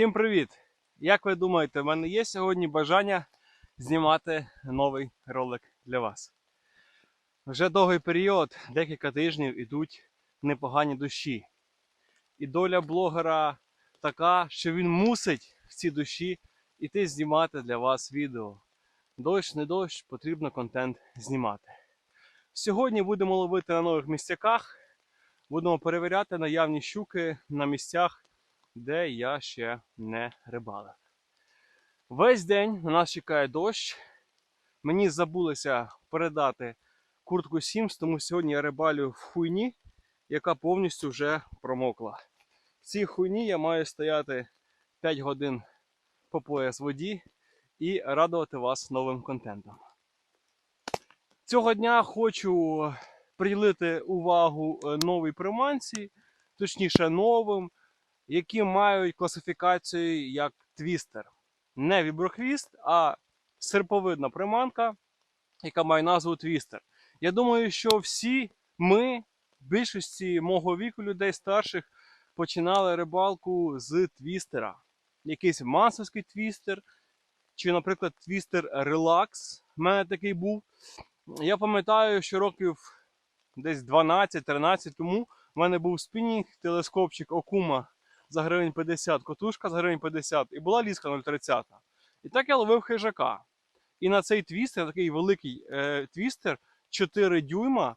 Всім привіт! Як ви думаєте, в мене є сьогодні бажання знімати новий ролик для вас? Вже довгий період, декілька тижнів ідуть непогані дощі. І доля блогера така, що він мусить в ці дощі іти знімати для вас відео. Дощ, не дощ, потрібно контент знімати. Сьогодні будемо ловити на нових місцяках, будемо перевіряти наявні щуки на місцях, де я ще не рибалив. Весь день на нас чекає дощ. Мені забулося передати куртку Sims, тому сьогодні я рибалю в хуйні, яка повністю вже промокла. В цій хуйні я маю стояти 5 годин по пояс воді і радувати вас новим контентом. Цього дня хочу приділити увагу е, новій приманці, точніше новим, які мають класифікацію як твістер. Не віброхвіст, а серповидна приманка, яка має назву твістер. Я думаю, що всі ми, більшості мого віку людей старших, починали рибалку з твістера. Якийсь масовський твістер, чи, наприклад, твістер релакс. У мене такий був. Я пам'ятаю, що років десь 12-13 тому в мене був спінінг телескопчик Окума за гривень 50, котушка за гривень 50 і була ліска 0,30. І так я ловив хижака. І на цей твістер, такий великий е, твістер, 4 дюйма,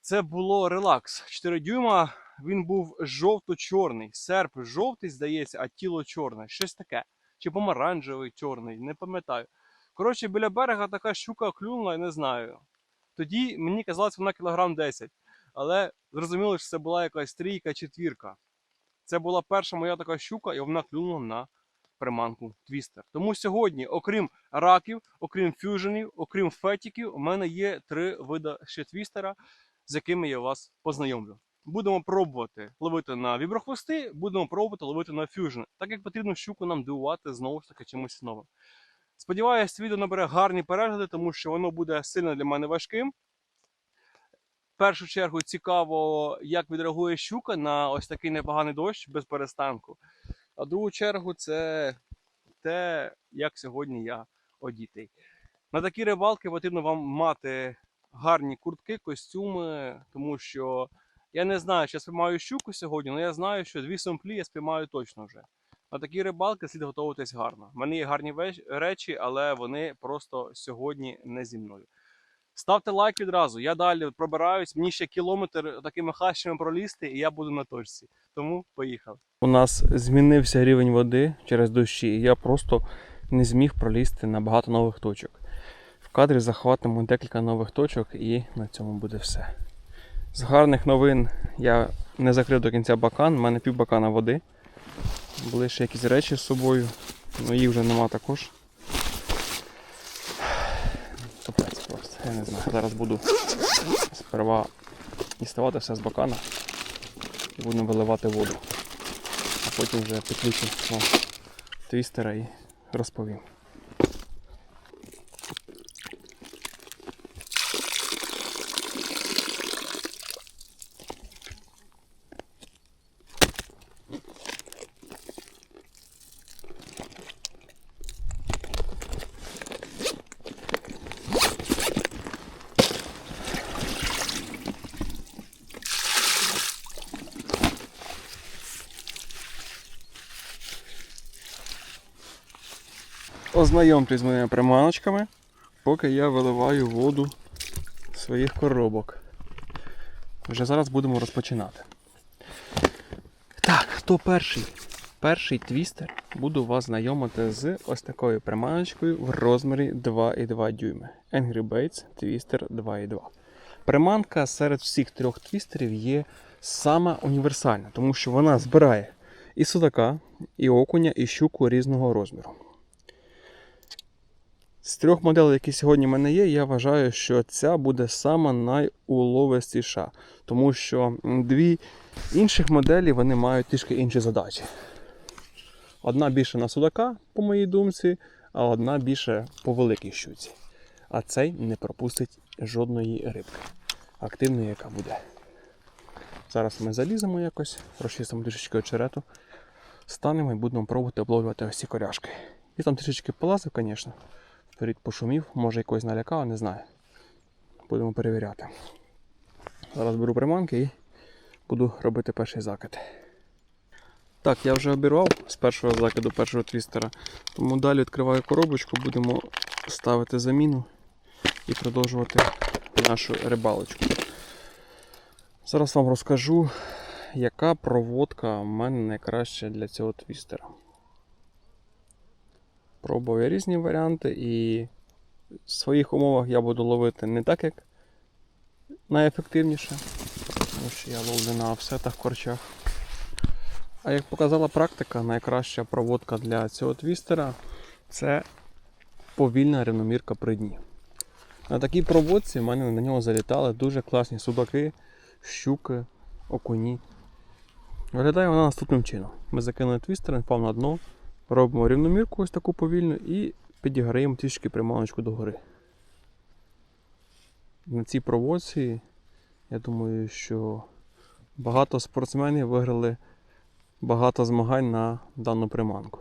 це було релакс. 4 дюйма він був жовто-чорний. Серп жовтий, здається, а тіло чорне. Щось таке. Чи помаранчевий, чорний, не пам'ятаю. Коротше, біля берега така щука клюнула, не знаю. Тоді мені казалось, вона кілограм 10. Але зрозуміло, що це була якась трійка, четвірка. Це була перша моя така щука, і вона клюнула на приманку твістер. Тому сьогодні, окрім раків, окрім фюженів, окрім фетіків, у мене є три види ще твістера, з якими я вас познайомлю. Будемо пробувати ловити на віброхвости, будемо пробувати ловити на фюжени. Так як потрібно щуку нам дивувати знову ж таки чимось новим. Сподіваюся, відео набере гарні перегляди, тому що воно буде сильно для мене важким. В першу чергу цікаво, як відреагує щука на ось такий непоганий дощ без перестанку. А в другу чергу це те, як сьогодні я одітий. На такі рибалки потрібно вам мати гарні куртки, костюми, тому що я не знаю, чи я спіймаю щуку сьогодні, але я знаю, що дві сомплі я спіймаю точно вже. На такі рибалки слід готуватись гарно. У мене є гарні речі, але вони просто сьогодні не зі мною. Ставте лайк відразу. Я далі пробираюсь. Мені ще кілометр такими хащами пролізти, і я буду на точці. Тому поїхав. У нас змінився рівень води через дощі, і я просто не зміг пролізти на багато нових точок. В кадрі захватимо декілька нових точок, і на цьому буде все. З гарних новин я не закрив до кінця бакан, у мене пів бакана води. Були ще якісь речі з собою, але їх вже нема також. Просто, я не знаю. Зараз буду сперва діставати все з бакана і будемо виливати воду. А потім вже підключу твістера і розповім. Ознайомтесь з моїми приманочками, поки я виливаю воду своїх коробок. Вже зараз будемо розпочинати. Так, хто перший? Перший твістер буду вас знайомити з ось такою приманочкою в розмірі 2,2 дюйми. Angry Baits Twister 2,2. Приманка серед всіх трьох твістерів є сама універсальна, тому що вона збирає і судака, і окуня, і щуку різного розміру. З трьох моделей, які сьогодні в мене є, я вважаю, що ця буде сама найуловистіша, тому що дві інших моделі вони мають трішки інші задачі. Одна більше на судака, по моїй думці, а одна більше по великій щуці. А цей не пропустить жодної рибки. Активної, яка буде. Зараз ми заліземо якось, розчистимо трішечки очерету, станемо і будемо пробувати обловлювати ось ці коряшки. І там трішечки полазив, звісно. Вперед пошумів, може якось налякав, не знаю. Будемо перевіряти. Зараз беру приманки і буду робити перший закид. Так, я вже обірвав з першого закиду першого твістера, тому далі відкриваю коробочку, будемо ставити заміну і продовжувати нашу рибалочку. Зараз вам розкажу, яка проводка в мене найкраща для цього твістера. Пробував я різні варіанти і в своїх умовах я буду ловити не так, як найефективніше, тому що я ловлю на офсетах корчах. А як показала практика, найкраща проводка для цього твістера це повільна рівномірка при дні. На такій проводці в мене на нього залітали дуже класні судаки, щуки, окуні. Виглядає вона наступним чином. Ми закинули твістер, він впав на дно, робимо рівномірку ось таку повільну і підіграємо трішки приманочку догори. На цій проводці, я думаю, що багато спортсменів виграли багато змагань на дану приманку.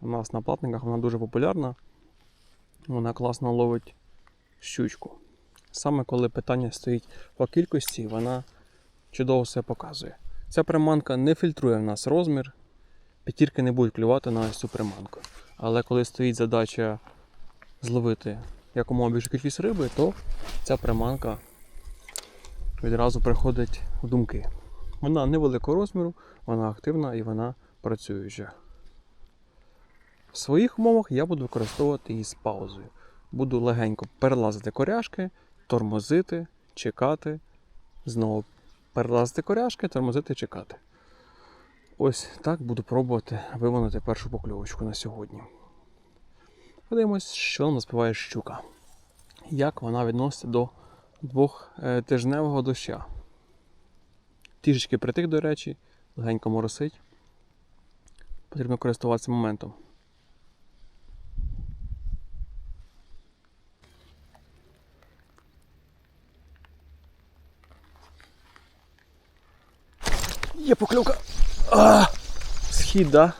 У нас на платниках вона дуже популярна. Вона класно ловить щучку. Саме коли питання стоїть по кількості, вона чудово все показує. Ця приманка не фільтрує в нас розмір, п'ятірки не будуть клювати на цю приманку. Але коли стоїть задача зловити якомога більшу кількість риби, то ця приманка відразу приходить в думки. Вона невеликого розміру, вона активна і вона працююча. В своїх умовах я буду використовувати її з паузою. Буду легенько перелазити коряшки, тормозити, чекати, знову перелазити коряшки, тормозити, чекати. Ось так буду пробувати виманити першу покльовочку на сьогодні. Подивимось, що нам наспіває щука. Як вона відноситься до двохтижневого доща. Трішечки притих, до речі, легенько моросить. Потрібно користуватися моментом. Є поклювка. А, схід, да?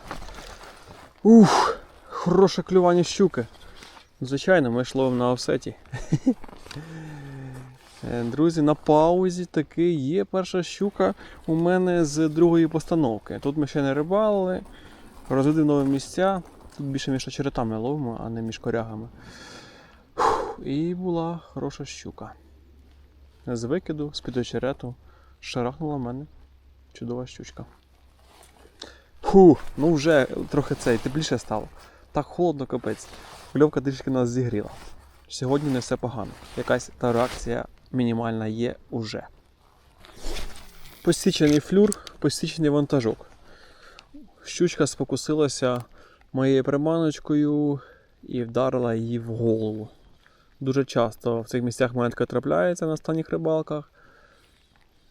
Ух, хороше клювання щуки. Звичайно, ми ж ловимо на офсеті. Е, Друзі, на паузі таки є перша щука у мене з другої постановки. Тут ми ще не рибалили, розвидив нові місця. Тут більше між очеретами ловимо, а не між корягами. Фух, І була хороша щука. З викиду, з під очерету, шарахнула в мене чудова щучка. Фу, ну вже трохи цей, тепліше стало. Так холодно капець. Кльовка трішки нас зігріла. Сьогодні не все погано. Якась та реакція мінімальна є уже. Посічений флюр, посічений вантажок. Щучка спокусилася моєю приманочкою і вдарила її в голову. Дуже часто в цих місцях монетка трапляється на останніх рибалках.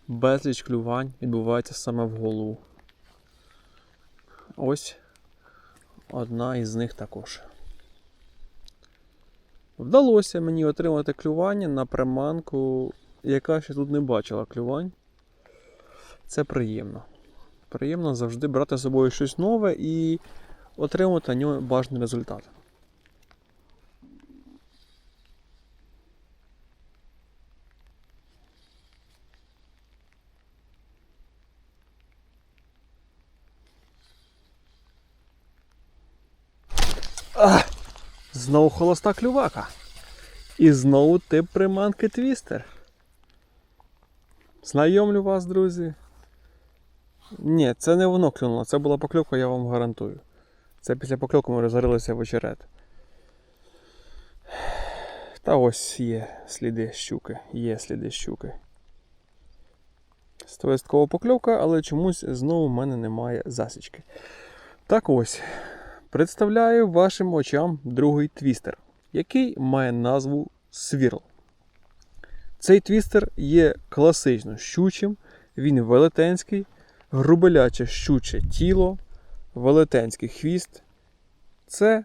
Безліч клювань відбувається саме в голову. Ось одна із них також. Вдалося мені отримати клювання на приманку, яка ще тут не бачила клювань. Це приємно. Приємно завжди брати з собою щось нове і отримати на нього бажаний результат. А, знову холоста клювака. І знову тип приманки твістер. Знайомлю вас, друзі. Ні, це не воно клюнуло, це була покльовка, я вам гарантую. Це після покльовки ми розгорилися в очерет. Та ось є сліди щуки. Є сліди щуки. Стовисткова покльовка, але чомусь знову в мене немає засічки. Так ось. Представляю вашим очам другий твістер, який має назву свірл. Цей твістер є класично щучим, він велетенський, грубеляче щуче тіло, велетенський хвіст. Це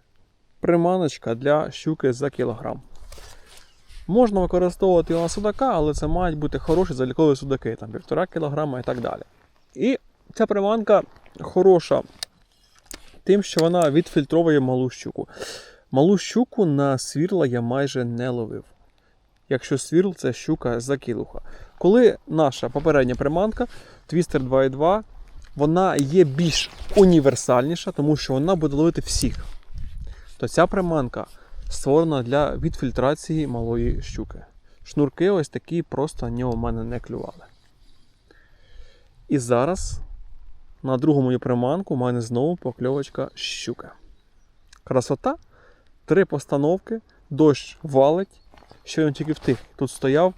приманочка для щуки за кілограм. Можна використовувати його на судака, але це мають бути хороші залікові судаки, там 1,5 кг і так далі. І ця приманка хороша тим, що вона відфільтровує малу щуку. Малу щуку на свірла я майже не ловив. Якщо свірл, це щука закілуха. Коли наша попередня приманка Twister 2.2, вона є більш універсальніша, тому що вона буде ловити всіх. То ця приманка створена для відфільтрації малої щуки. Шнурки ось такі просто нього в мене не клювали. І зараз на другу мою приманку у мене знову покльовочка щука. Красота. Три постановки, дощ валить. Що він тільки втих. Тут стояв.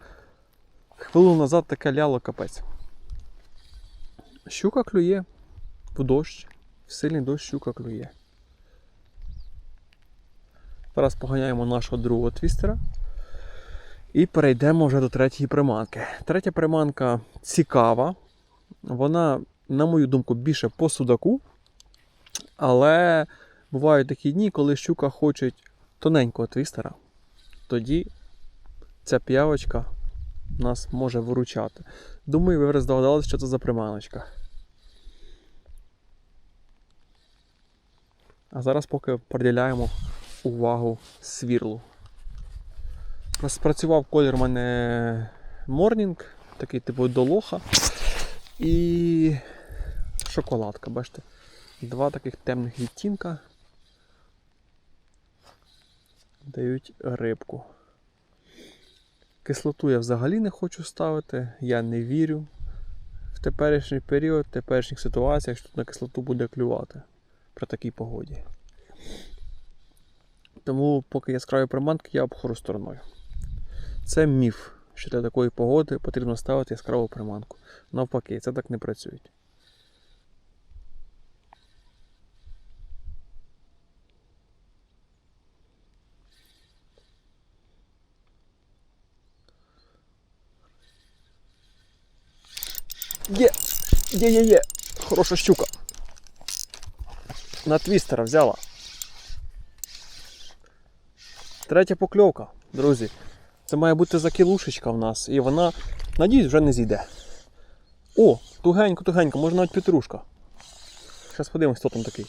Хвилину назад таке ляло капець. Щука клює в дощ. В сильний дощ щука клює. Зараз поганяємо нашого другого твістера. І перейдемо вже до третьої приманки. Третя приманка цікава. Вона, на мою думку, більше по судаку. Але бувають такі дні, коли щука хоче тоненького твістера. Тоді ця п'явочка нас може виручати. Думаю, ви вже здогадалися, що це за приманочка. А зараз поки приділяємо увагу свірлу. Спрацював колір у мене Morning, такий типу долоха. І шоколадка, бачите? Два таких темних відтінка дають рибку. Кислоту я взагалі не хочу ставити, я не вірю. В теперішній період, в теперішніх ситуаціях, що тут на кислоту буде клювати при такій погоді. Тому, поки яскраві приманки, я обхожу стороною. Це міф, що для такої погоди потрібно ставити яскраву приманку. Навпаки, це так не працює. Є! Є, є, є! Хороша щука. На твістера взяла. Третя покльовка, друзі. Це має бути закілушечка в нас. І вона, надіюсь, вже не зійде. О, тугенько, тугенько, може навіть петрушка. Зараз подивимось, хто там такий.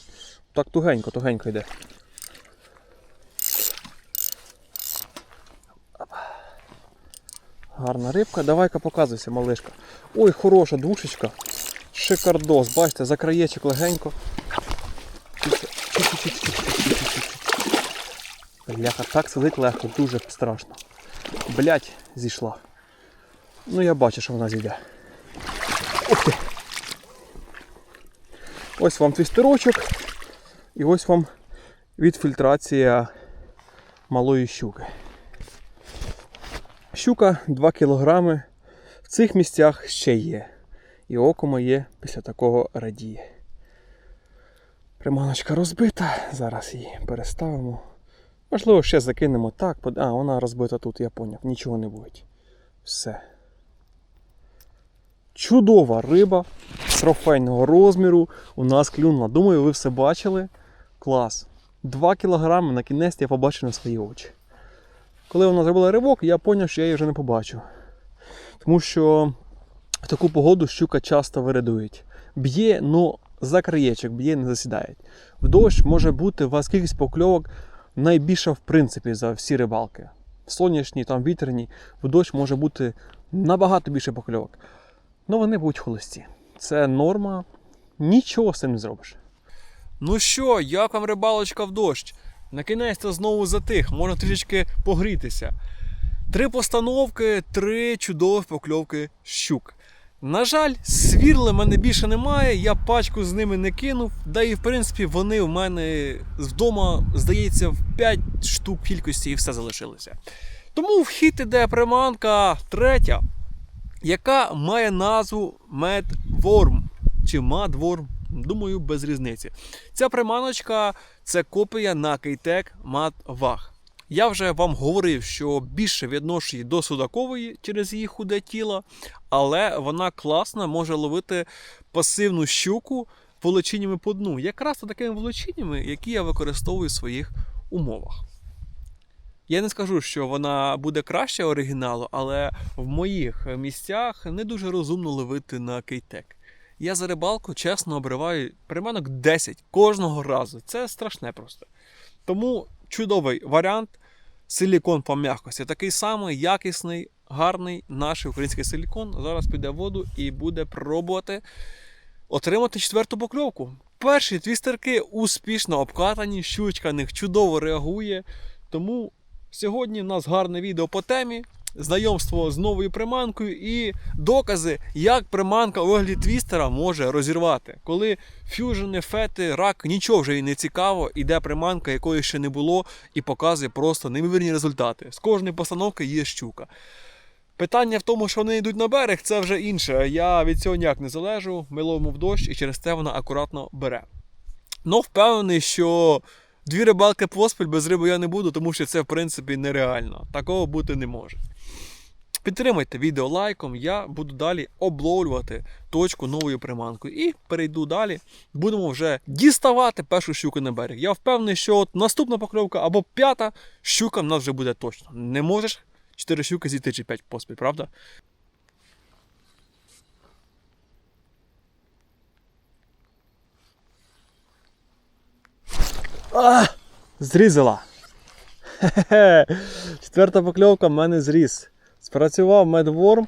Так тугенько, тугенько йде. Гарна рибка. Давай-ка показуйся, малишка. Ой, хороша двушечка. Шикардос, бачите, за краєчок легенько. Бляха, так сидить легко, дуже страшно. Блять, зійшла. Ну я бачу, що вона зійде. Ух ти. Ось вам твістерочок. І ось вам відфільтрація малої щуки. Щука 2 кг. В цих місцях ще є. І око моє після такого радіє. Приманочка розбита. Зараз її переставимо. Можливо, ще закинемо так. А, вона розбита тут, я поняв. Нічого не буде. Все. Чудова риба трофейного розміру у нас клюнула. Думаю, ви все бачили. Клас. 2 кілограми на кінець я побачив на свої очі. Коли вона зробила ривок, я зрозумів, що я її вже не побачу. Тому що в таку погоду щука часто вирядують. Б'є, ну за краєчок, б'є, не засідає. В дощ може бути у вас кількість покльовок найбільша в принципі за всі рибалки. Сонячні, там вітряні, в дощ може бути набагато більше покльовок. Ну вони будуть холості. Це норма, нічого з цим не зробиш. Ну що, як вам рибалочка в дощ? На кінець то знову затих, можна трішечки погрітися. Три постановки, три чудові покльовки щук. На жаль, свірли в мене більше немає, я пачку з ними не кинув. Да і в принципі вони в мене вдома, здається, в 5 штук кількості і все залишилося. Тому в хід іде приманка третя, яка має назву Medworm чи Madworm. Думаю, без різниці. Ця приманочка це копія на Кейтек Mad Я вже вам говорив, що більше відношу її до судакової через її худе тіло, але вона класно може ловити пасивну щуку волочіннями по дну. Якраз такими волочіннями, які я використовую в своїх умовах. Я не скажу, що вона буде краще оригіналу, але в моїх місцях не дуже розумно ловити на кейтек. Я за рибалку чесно обриваю приманок 10 кожного разу. Це страшне просто. Тому чудовий варіант. Силікон по м'якості. Такий самий якісний, гарний наш український силікон. Зараз піде в воду і буде пробувати отримати четверту покльовку. Перші твістерки успішно обкатані, щучка на них чудово реагує. Тому сьогодні в нас гарне відео по темі. Знайомство з новою приманкою і докази, як приманка у вигляді твістера може розірвати. Коли фюжени, фети, рак, нічого вже і не цікаво, іде приманка, якої ще не було, і показує просто неймовірні результати. З кожної постановки є щука. Питання в тому, що вони йдуть на берег, це вже інше. Я від цього ніяк не залежу. Ми ловимо в дощ і через це вона акуратно бере. Ну, впевнений, що дві рибалки поспіль без риби я не буду, тому що це в принципі нереально. Такого бути не може. Підтримайте відео лайком, я буду далі обловлювати точку новою приманкою. І перейду далі. Будемо вже діставати першу щуку на берег. Я впевнений, що от наступна покльовка або п'ята щука в нас вже буде точно. Не можеш 4 щуки зійти чи 5 поспіль, правда? Зрізала. Хе-хе. Четверта покльовка в мене зріз. Спрацював медворм.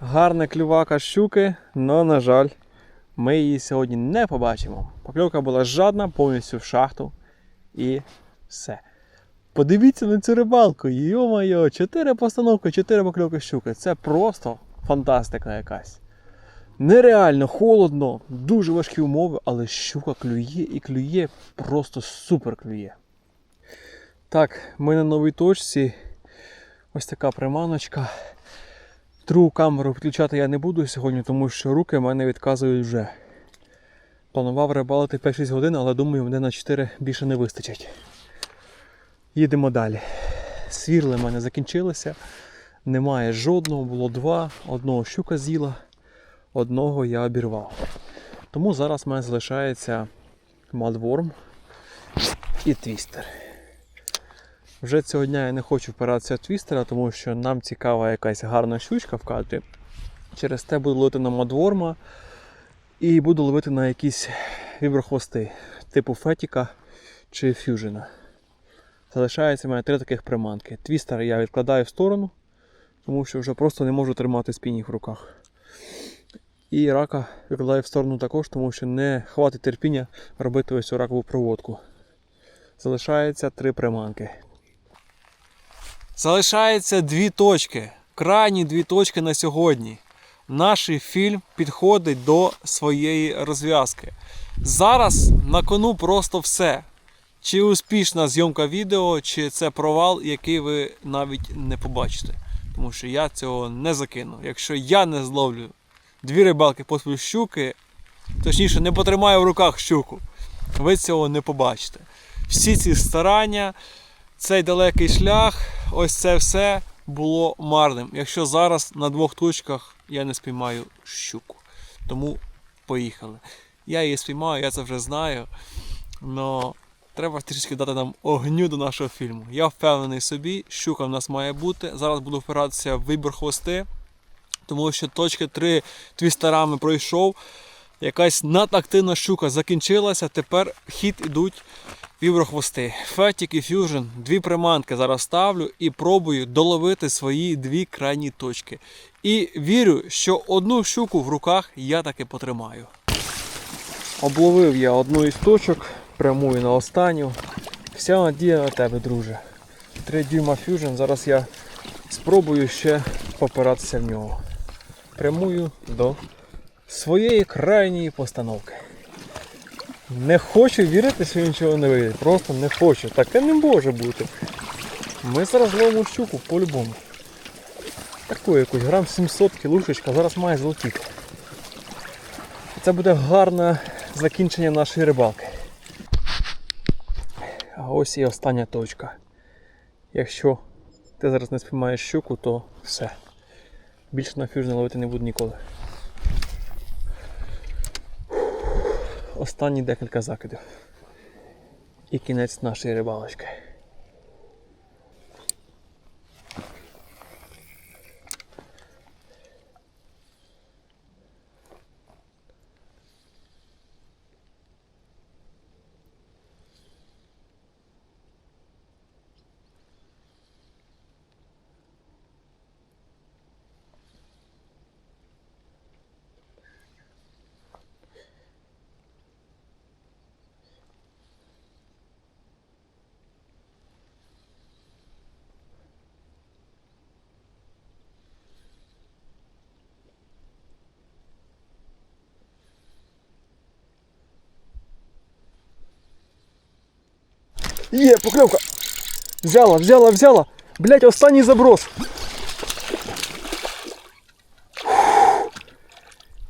Гарна клювака щуки, але, на жаль, ми її сьогодні не побачимо. Покльовка була жадна, повністю в шахту. І все. Подивіться на цю рибалку. Йо-моє, 4 постановки, 4 покльовки щуки. Це просто фантастика якась. Нереально холодно, дуже важкі умови, але щука клює і клює, просто супер клює. Так, ми на новій точці. Ось така приманочка. Другу камеру включати я не буду сьогодні, тому що руки мене відказують вже. Планував рибалити 5-6 годин, але думаю, мене на 4 більше не вистачить. Їдемо далі. Свірли в мене закінчилися. Немає жодного, було два. Одного щука з'їла, одного я обірвав. Тому зараз в мене залишається мадворм і твістер. Вже цього дня я не хочу впиратися в твістера, тому що нам цікава якась гарна щучка в кадрі. Через те буду ловити на мадворма і буду ловити на якісь віброхвости, типу фетіка чи фюжена. Залишається в мене три таких приманки. Твістер я відкладаю в сторону, тому що вже просто не можу тримати спінінг в руках. І рака відкладаю в сторону також, тому що не хватить терпіння робити ось цю ракову проводку. Залишається три приманки. Залишається дві точки. Крайні дві точки на сьогодні. Наш фільм підходить до своєї розв'язки. Зараз на кону просто все. Чи успішна зйомка відео, чи це провал, який ви навіть не побачите. Тому що я цього не закину. Якщо я не зловлю дві рибалки поспіль щуки, точніше, не потримаю в руках щуку, ви цього не побачите. Всі ці старання, цей далекий шлях, ось це все було марним. Якщо зараз на двох точках я не спіймаю щуку. Тому поїхали. Я її спіймаю, я це вже знаю. Но треба трішки дати нам огню до нашого фільму. Я впевнений собі, щука в нас має бути. Зараз буду впиратися в вибір хвости, тому що точки 3 твістерами пройшов. Якась надактивна щука закінчилася. Тепер хід ідуть віброхвости. Фетік і фюжн. Дві приманки зараз ставлю і пробую доловити свої дві крайні точки. І вірю, що одну щуку в руках я таки потримаю. Обловив я одну із точок, прямую на останню. Вся надія на тебе, друже. 3 дюйма фюжн. Зараз я спробую ще попиратися в нього. Прямую до своєї крайньої постановки. Не хочу вірити, що нічого не вийде. Просто не хочу. Таке не може бути. Ми зараз ловимо щуку по-любому. Таку якусь грам 700 кілушечка зараз має злетіти. Це буде гарне закінчення нашої рибалки. А ось і остання точка. Якщо ти зараз не спіймаєш щуку, то все. Більше на фюжн ловити не буду ніколи. Останні декілька закидів. І кінець нашої рибалочки. Є, покльовка. Взяла, взяла, взяла. Блять, останній заброс.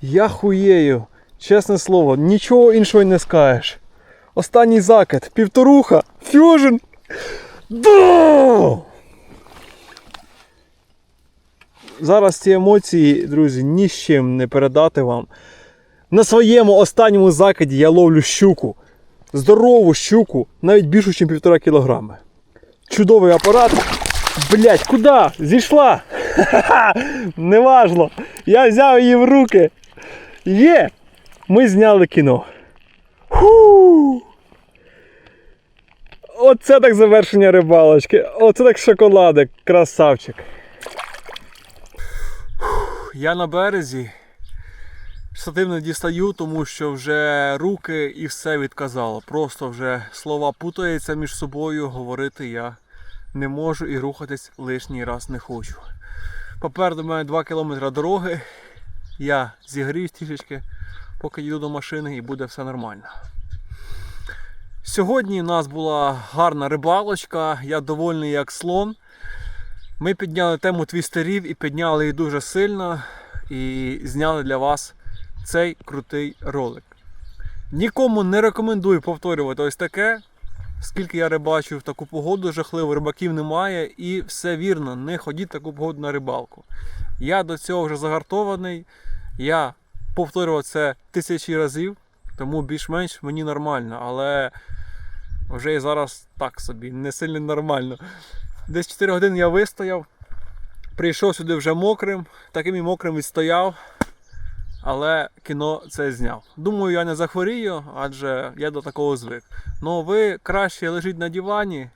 Я хуєю. Чесне слово, нічого іншого не скажеш. Останній закид, півторуха, фюжн. Да! Зараз ці емоції, друзі, ні з чим не передати вам. На своєму останньому закиді я ловлю щуку. Здорову щуку, навіть більшу, ніж півтора кілограми. Чудовий апарат. Блять, куди? Зійшла! Неважно. Я взяв її в руки. Є! Ми зняли кіно. Ху! Оце так завершення рибалочки. Оце так шоколадик, красавчик. Я на березі. Штатив не дістаю, тому що вже руки і все відказало. Просто вже слова путаються між собою, говорити я не можу і рухатись лишній раз не хочу. Попереду мене 2 км дороги. Я зігріюсь трішечки, поки їду до машини і буде все нормально. Сьогодні у нас була гарна рибалочка, я довольний як слон. Ми підняли тему твістерів і підняли її дуже сильно і зняли для вас цей крутий ролик. Нікому не рекомендую повторювати ось таке. Скільки я рибачив в таку погоду жахливу, рибаків немає, і все вірно, не ходіть таку погоду на рибалку. Я до цього вже загартований. Я повторював це тисячі разів, тому більш-менш мені нормально, але вже і зараз так собі, не сильно нормально. Десь 4 години я вистояв, прийшов сюди вже мокрим, таким і мокрим відстояв, але кіно це зняв. Думаю, я не захворію, адже я до такого звик. Ну ви краще лежіть на дивані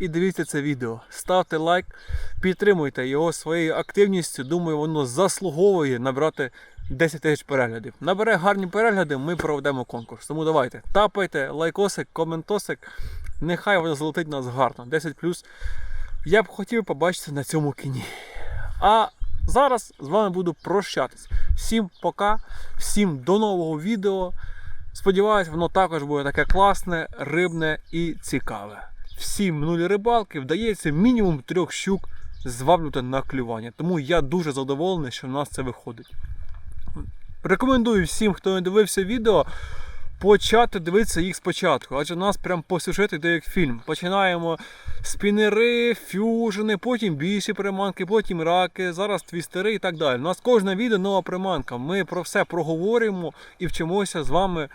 і дивіться це відео. Ставте лайк, підтримуйте його своєю активністю. Думаю, воно заслуговує набрати 10 тисяч переглядів. Набере гарні перегляди, ми проведемо конкурс. Тому давайте, тапайте, лайкосик, коментосик. Нехай воно залетить нас гарно. 10 я б хотів побачити на цьому кіні. А зараз з вами буду прощатись. Всім пока, всім до нового відео. Сподіваюсь, воно також буде таке класне, рибне і цікаве. Всім минулі рибалки вдається мінімум трьох щук зваблювати на клювання. Тому я дуже задоволений, що в нас це виходить. Рекомендую всім, хто не дивився відео, почати дивитися їх спочатку, адже у нас прям по сюжету йде як фільм. Починаємо спінери, фюжени, потім більші приманки, потім раки, зараз твістери і так далі. У нас кожне відео нова приманка. Ми про все проговорюємо і вчимося з вами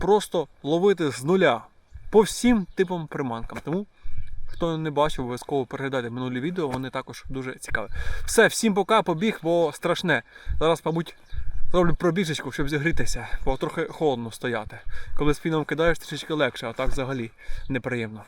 просто ловити з нуля по всім типам приманкам. Тому, хто не бачив, обов'язково переглядайте минулі відео, вони також дуже цікаві. Все, всім пока, побіг, бо страшне. Зараз, мабуть, зроблю пробіжечку, щоб зігрітися, бо трохи холодно стояти. Коли спіном кидаєш, трішечки легше, а так взагалі неприємно.